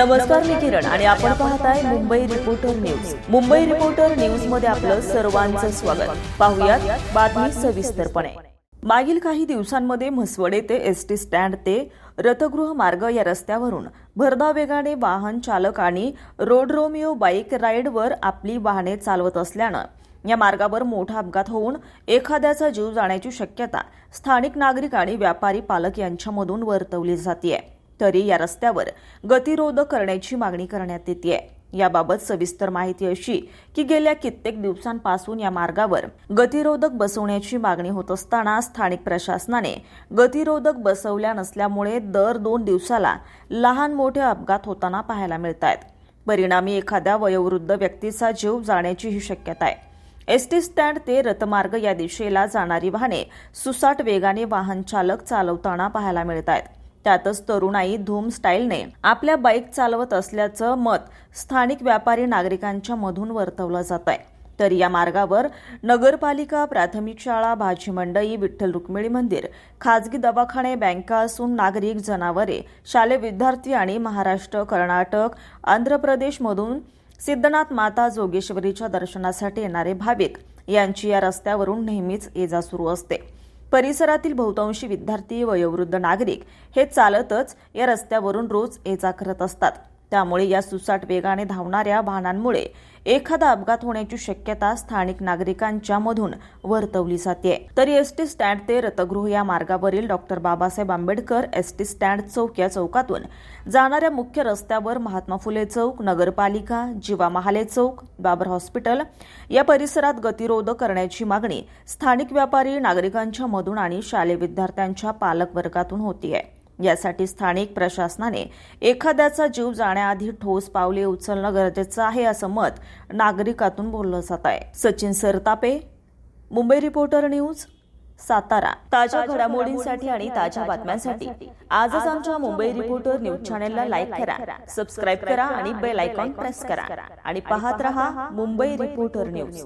नमस्कार मी किरण. आणि आपण पाहताय Mumbai Reporter News Mumbai Reporter न्यूजमध्ये आपलं सर्वांचं स्वागत. पाहुयात बातमी सविस्तरपणे. मागील काही दिवसांमध्ये म्हसवडे ते एस टी स्टँड ते रथगृह मार्ग या रस्त्यावरून भरधाव वेगाने वाहन चालक आणि रोड रोमिओ बाईक राईडवर आपली वाहने चालवत असल्यानं या मार्गावर मोठा अपघात होऊन एखाद्याचा जीव जाण्याची शक्यता स्थानिक नागरिक आणि व्यापारी पालक यांच्यामधून वर्तवली जाते तरी या रस्त्यावर गतिरोधक करण्याची मागणी करण्यात येते याबाबत सविस्तर माहिती अशी की गेल्या कित्येक दिवसांपासून या मार्गावर गतिरोधक बसवण्याची मागणी होत असताना स्थानिक प्रशासनाने गतिरोधक बसवल्या नसल्यामुळे दर दोन दिवसाला लहान मोठे अपघात होताना पाहायला मिळत आहेत परिणामी एखाद्या वयोवृद्ध व्यक्तीचा जीव जाण्याची ही शक्यता आहे. एसटी स्टँड ते रथमार्ग या दिशेला जाणारी वाहने सुसाट वेगाने वाहन चालक चालवताना पाहायला मिळत आहेत त्यातच तरुणाई धूम स्टाईलने आपल्या बाईक चालवत असल्याचं मत स्थानिक व्यापारी नागरिकांच्या मधून वर्तवलं जात आहे तर या मार्गावर नगरपालिका प्राथमिक शाळा भाजी मंडई विठ्ठल रुक्मिणी मंदिर खाजगी दवाखाने बँका असून नागरिक जनावरे शालेय विद्यार्थी आणि महाराष्ट्र कर्नाटक आंध्र प्रदेशमधून सिद्धनाथ माता जोगेश्वरीच्या दर्शनासाठी येणारे भाविक यांची या रस्त्यावरून नेहमीच ये जा सुरू असते. परिसरातील बहुतांशी विद्यार्थी वयोवृद्ध नागरिक हे चालतच या रस्त्यावरून रोज ये जा करत असतात. त्यामुळे या सुसाट वेगाने धावणाऱ्या वाहनांमुळे एखादा अपघात होण्याची शक्यता स्थानिक नागरिकांच्या मधून वर्तवली जाते. तरी एसटी स्टँड ते रथगृह या मार्गावरील doctor Babasaheb Ambedkar ST stand चौक या चौकातून जाणाऱ्या मुख्य रस्त्यावर महात्मा फुले चौक नगरपालिका जीवा महाले चौक बाबर हॉस्पिटल या परिसरात गतिरोध करण्याची मागणी स्थानिक व्यापारी नागरिकांच्या मधून आणि शालेय विद्यार्थ्यांच्या पालक वर्गातून होती आहे यासाठी स्थानिक प्रशासनाने एखाद्याचा जीव जाण्याआधी ठोस पावले उचलणं गरजेचं आहे असं मत नागरिकातून बोललं जात आहे. Sachin Sartape Mumbai Reporter News Satara. ताज्या घडामोडींसाठी आणि ताज्या बातम्यांसाठी आजच आमच्या मुंबई रिपोर्टर न्यूज चॅनेलला लाईक करा सबस्क्राईब करा आणि बेल आयकॉन प्रेस करा. आणि पाहत रहा मुंबई रिपोर्टर न्यूज.